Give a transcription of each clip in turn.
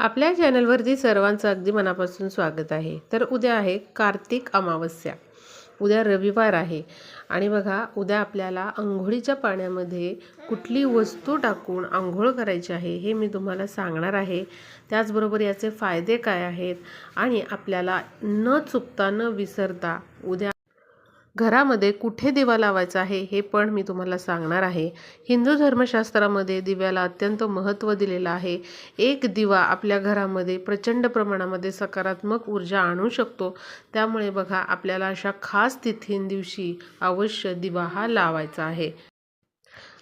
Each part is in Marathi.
आपल्या चॅनलवरती सर्वांचं अगदी मनापासून स्वागत आहे. तर उद्या आहे कार्तिक अमावस्या. उद्या रविवार आहे. आणि बघा उद्या आपल्याला आंघोळीच्या पाण्यामध्ये कुठली वस्तू टाकून आंघोळ करायची आहे हे मी तुम्हाला सांगणार आहे. त्याचबरोबर याचे फायदे काय आहेत आणि आपल्याला न चुकता न विसरता उद्या घरामध्ये कुठे दिवा लावायचा आहे हे पण मी तुम्हाला सांगणार आहे. हिंदू धर्मशास्त्रामध्ये दिव्याला अत्यंत महत्त्व दिलेलं आहे. एक दिवा आपल्या घरामध्ये प्रचंड प्रमाणामध्ये सकारात्मक ऊर्जा आणू शकतो. त्यामुळे बघा आपल्याला अशा खास तिथींदिवशी अवश्य दिवा हा लावायचा आहे.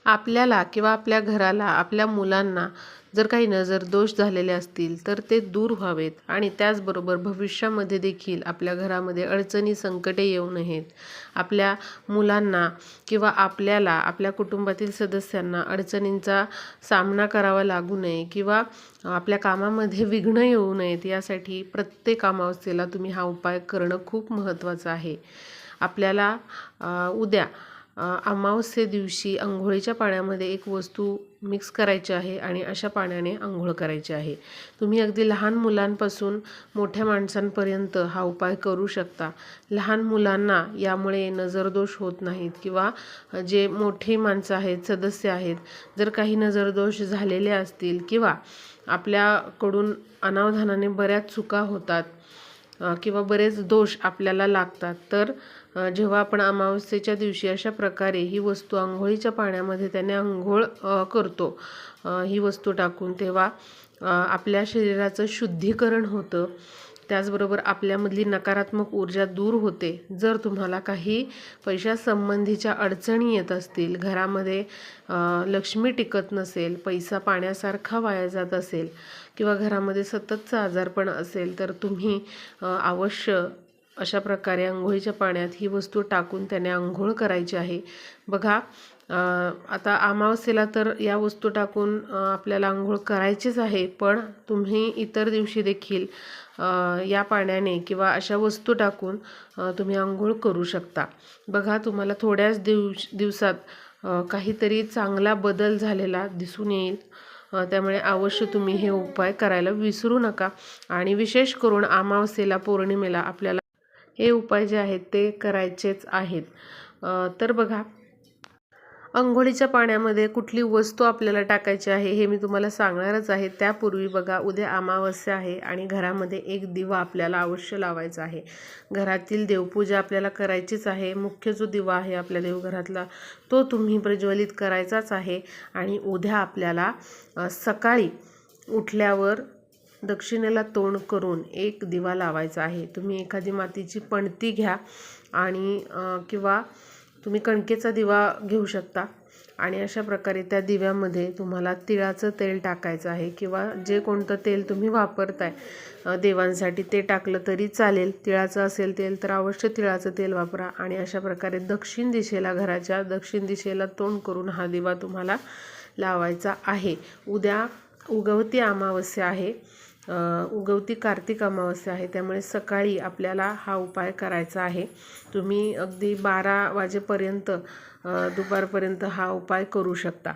आपल्याला किंवा आपल्या घराला आपल्या मुलांना जर काही नजर दोष झालेले असतील तर ते दूर व्हावेत. आणि त्याचबरोबर भविष्यामध्ये देखील आपल्या घरामध्ये अडचणी संकटे येऊ नयेत. आपल्या मुलांना किंवा आपल्याला आपल्या कुटुंबातील सदस्यांना अडचणींचा सामना करावा लागू नये किंवा आपल्या कामामध्ये विघ्न येऊ नयेत यासाठी प्रत्येक अमावस्येला तुम्ही हा उपाय करणं खूप महत्त्वाचं आहे. आपल्याला उद्या अमावस्ये दिवशी आंघोळीच्या पाण्यामध्ये एक वस्तू मिक्स करायची आहे आणि अशा पाण्याने आंघोळ करायची आहे. तुम्ही अगदी लहान मुलांपासून मोठ्या माणसांपर्यंत हा उपाय करू शकता. लहान मुलांना यामुळे नजरदोष होत नाहीत किंवा जे मोठी माणसं आहेत सदस्य आहेत जर काही नजरदोष झालेले असतील किंवा आपल्याकडून अनावधानाने बऱ्याच चुका होतात किंवा बरेच दोष आपल्याला लागतात. तर जेव्हा आपण अमावस्येच्या दिवशी अशा प्रकारे ही वस्तू आंघोळीच्या पाण्यामध्ये त्याने आंघोळ करतो ही वस्तू टाकून तेव्हा आपल्या शरीराचं शुद्धीकरण होतं. त्याचबरोबर आपल्यामधली नकारात्मक ऊर्जा दूर होते. जर तुम्हाला काही पैशासंबंधीच्या अडचणी येत असतील घरामध्ये लक्ष्मी टिकत नसेल पैसा पाण्यासारखा वाया जात असेल किंवा घरामध्ये सततचा आजारपण असेल तर तुम्ही अवश्य अशा प्रकारे आंघोळीच्या पाण्यात ही वस्तू टाकून त्याने आंघोळ करायची आहे. बघा आता अमावस्येला तर या वस्तू टाकून आपल्याला आंघोळ करायचीच आहे पण तुम्ही इतर दिवशी देखील या पाण्याने किंवा अशा वस्तू टाकून तुम्ही आंघोळ करू शकता. बघा तुम्हाला थोड्याच दिव दिवसात काहीतरी चांगला बदल झालेला दिसून येईल. त्यामुळे अवश्य तुम्ही हे उपाय करायला विसरू नका. आणि विशेष करून अमावस्येला पौर्णिमेला आपल्याला हे उपाय जे आहेत ते करायचेच आहेत. तर बघा अंघोळीच्या पाण्यामध्ये कुठली वस्तू आपल्याला टाकायची आहे हे मी तुम्हाला सांगणारच आहे. त्यापूर्वी बघा उद्या अमावस्या आहे आणि घरामध्ये एक दिवा आपल्याला अवश्य लावायचा आहे. घरातील देवपूजा आपल्याला करायचीच आहे. मुख्य जो दिवा आहे आपल्या देवघरातला तो तुम्ही प्रज्वलित करायचाच आहे. आणि उद्या आपल्याला सकाळी उठल्यावर दक्षिणेला तोंड करून एक दिवा लावायचा आहे. तुम्ही एखादी मातीची पणती घ्या आणि किंवा तुम्ही कणकेचा दिवा घेऊ शकता. आणि अशा प्रकारे त्या दिव्यामध्ये तुम्हाला तिळाचं तेल टाकायचं आहे किंवा जे कोणतं तेल तुम्ही वापरताय देवांसाठी ते टाकलं तरी चालेल. तिळाचं असेल तेल तर अवश्य तिळाचं तेल वापरा आणि अशा प्रकारे दक्षिण दिशेला घराच्या दक्षिण दिशेला तोंड करून हा दिवा तुम्हाला लावायचा आहे. उद्या उगवती अमावस्या आहे. उगवती कार्तिक अमावस्या आहे. त्यामुळे सकाळी आपल्याला हा उपाय करायचा आहे. तुम्ही अगदी बारा वाजेपर्यंत दुपारपर्यंत हा उपाय करू शकता.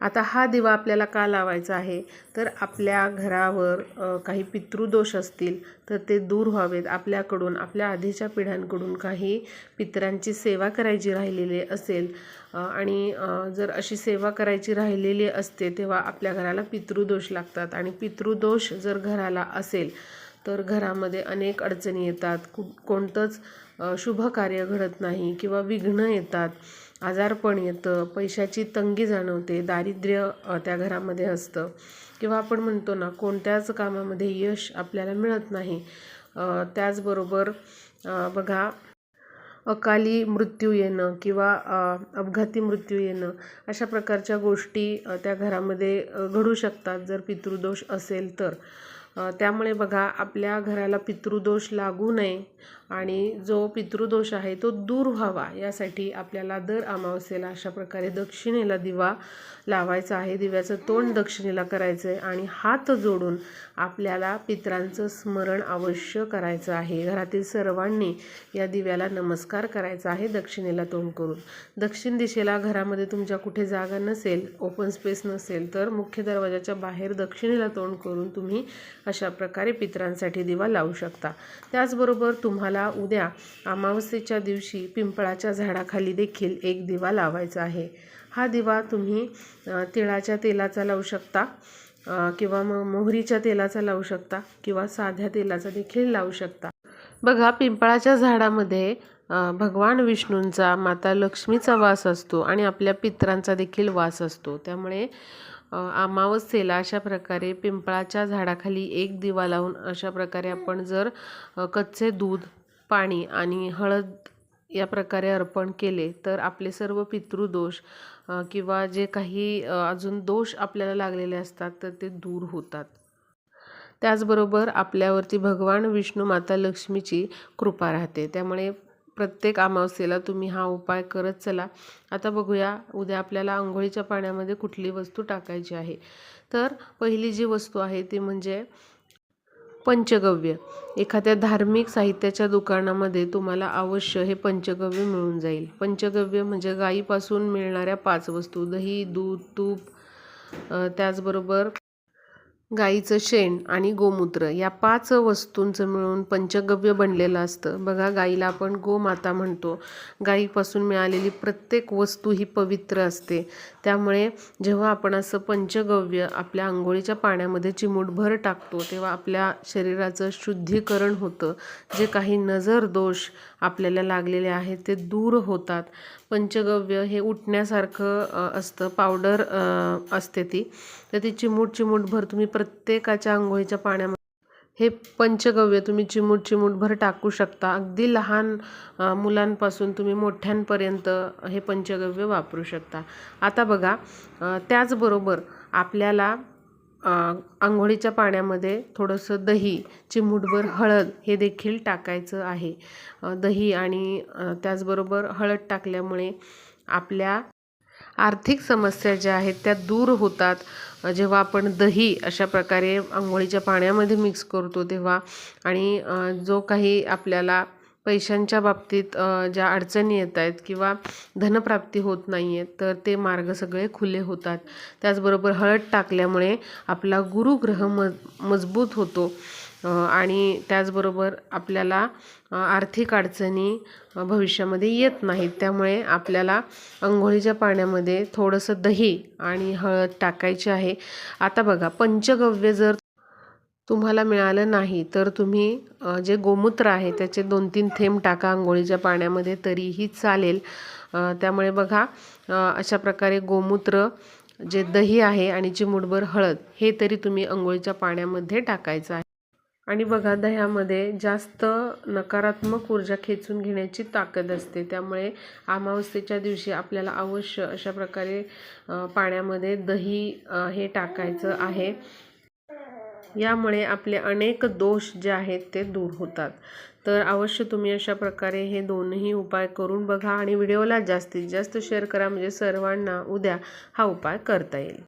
आता हा दिवा आपल्याला का लावायचा आहे? तर आपल्या घरावर काही पितृदोष असतील तर ते दूर व्हावेत. आपल्याकडून आपल्या आधीच्या पिढ्यांकडून काही पितरांची सेवा करायची राहिलेली असेल आणि जर अशी सेवा करायची राहिलेली असते तेव्हा आपल्या घराला पितृदोष लागतात. आणि पितृदोष जर घराला असेल तर घरामध्ये अनेक अडचणी येतात. कु कोणतंच शुभ कार्य घडत नाही किंवा विघ्न येतात. आजारपण येतं पैशाची तंगी जाणवते दारिद्र्य त्या घरामध्ये असतं. किंवा आपण म्हणतो ना कोणत्याच कामामध्ये यश आपल्याला मिळत नाही. त्याचबरोबर बघा अकाली मृत्यू येणं किंवा अपघाती मृत्यू येणं अशा प्रकारच्या गोष्टी त्या घरामध्ये घडू शकतात जर पितृदोष असेल तर. त्यामुळे बघा आपल्या घराला पितृदोष लागू नये आणि जो पितृदोष आहे तो दूर व्हावा यासाठी आपल्याला दर अमावस्येला अशा प्रकारे दक्षिणेला दिवा लावायचा आहे. दिव्याचं तोंड दक्षिणेला करायचं आहे आणि हात जोडून आपल्याला पितरांचं स्मरण अवश्य करायचं आहे. घरातील सर्वांनी या दिव्याला नमस्कार करायचा आहे दक्षिणेला तोंड करून. दक्षिण दिशेला घरामध्ये तुमच्या कुठे जागा नसेल ओपन स्पेस नसेल तर मुख्य दरवाजाच्या बाहेर दक्षिणेला तोंड करून तुम्ही अशा प्रकारे पितरांसाठी दिवा लावू शकता. त्याचबरोबर तुम्हाला उद्या अमावस्येच्या दिवशी पिंपळाच्या झाडाखाली देखील एक दिवा लावायचा आहे. हा दिवा तुम्ही तिळाच्या तेलाचा लावू शकता किंवा मग मोहरीच्या तेलाचा लावू शकता किंवा साध्या तेलाचा देखील लावू शकता. बघा पिंपळाच्या झाडामध्ये भगवान विष्णूंचा माता लक्ष्मीचा वास असतो आणि आपल्या पितरांचा देखील वास असतो. त्यामुळे अमावस्येला अशा प्रकारे पिंपळाच्या झाडाखाली एक दिवा लावून अशा प्रकारे आपण जर कच्चे दूध पाणी आणि हळद या प्रकारे अर्पण केले तर आपले सर्व पितृदोष किंवा जे काही अजून दोष आपल्याला लागलेले असतात तर ते दूर होतात. त्याचबरोबर आपल्यावरती भगवान विष्णू माता लक्ष्मीची कृपा राहते. त्यामुळे प्रत्येक अमावस्येला तुम्ही हा उपाय करत चला. आता बघूया उद्या आपल्याला आंघोळीच्या पाण्यामध्ये कुठली वस्तू टाकायची आहे? तर पहिली जी वस्तू आहे ती म्हणजे पंचगव्य. एखाद्या धार्मिक साहित्याच्या दुकानामध्ये तुम्हाला अवश्य हे पंचगव्य मिळून जाईल. पंचगव्य म्हणजे गाईपासून मिळणाऱ्या पाच वस्तू. दही दूध तूप त्याचबरोबर गाईचं शेण आणि गोमूत्र या पाच वस्तूंचं मिळून पंचगव्य बनलेलं असतं. बघा गाईला आपण गोमाता म्हणतो. गाईपासून मिळालेली प्रत्येक वस्तू ही पवित्र असते. त्यामुळे जेव्हा आपण असं पंचगव्य आपल्या आंघोळीच्या पाण्यामध्ये चिमूटभर टाकतो तेव्हा आपल्या शरीराचं शुद्धीकरण होतं. जे काही नजर दोष आपल्याला लागलेले आहेत ते दूर होतात. पंचगव्य हे उठण्यासारखं असतं. पावडर असते ती. तर ती चिमूट चिमूटभर तुम्ही प्रत्येकाच्या आंघोळीच्या पाण्यामध्ये हे पंचगव्य तुम्ही चिमूट चिमूटभर टाकू शकता. अगदी लहान मुलांपासून तुम्ही मोठ्यांपर्यंत हे पंचगव्य वापरू शकता. आता बघा त्याचबरोबर आपल्याला आंघोळीच्या पाण्यामध्ये थोडंसं दही चिमूटभर हळद हे देखील टाकायचं आहे. दही आणि त्याचबरोबर हळद टाकल्यामुळे आपल्या आर्थिक समस्या ज्या आहेत त्या दूर होतात. जेव्हा आपण दही अशा प्रकारे आंघोळीच्या पाण्यामध्ये मिक्स करतो तेव्हा आणि जो काही आपल्याला पैशांच्या बाबतीत ज्या अडचणी येत आहेत किंवा धनप्राप्ती होत नाही आहे तर ते मार्ग सगळे खुले होतात. त्याचबरोबर हळद टाकल्यामुळे आपला गुरुग्रह मज मजबूत होतो. आणि त्याचबरोबर आपल्याला आर्थिक अडचणी भविष्यामध्ये येत नाहीत. त्यामुळे आपल्याला अंघोळीच्या पाण्यामध्ये थोडंसं दही आणि हळद टाकायची आहे. आता बघा पंचगव्य जर तुम्हाला मिळालं नाही तर तुम्ही जे गोमूत्र आहे त्याचे दोन तीन थेंब टाका आंघोळीच्या पाण्यामध्ये तरीही चालेल. त्यामुळे बघा अशा प्रकारे गोमूत्र जे दही आहे आणि चिमूटभर हळद हे तरी तुम्ही अंघोळीच्या पाण्यामध्ये टाकायचं आहे. आणि बघा दह्यामध्ये जास्त नकारात्मक ऊर्जा खेचून घेण्याची ताकद असते. त्यामुळे अमावस्येच्या दिवशी आपल्याला अवश्य अशा प्रकारे पाण्यामध्ये दही हे टाकायचं आहे. यामुळे आपले अनेक दोष जे आहेत ते दूर होतात. तर अवश्य तुम्ही अशा प्रकारे हे दोनही उपाय करून बघा आणि व्हिडिओला जास्तीत जास्त शेअर करा. म्हणजे सर्वांना उद्या हा उपाय करता येईल.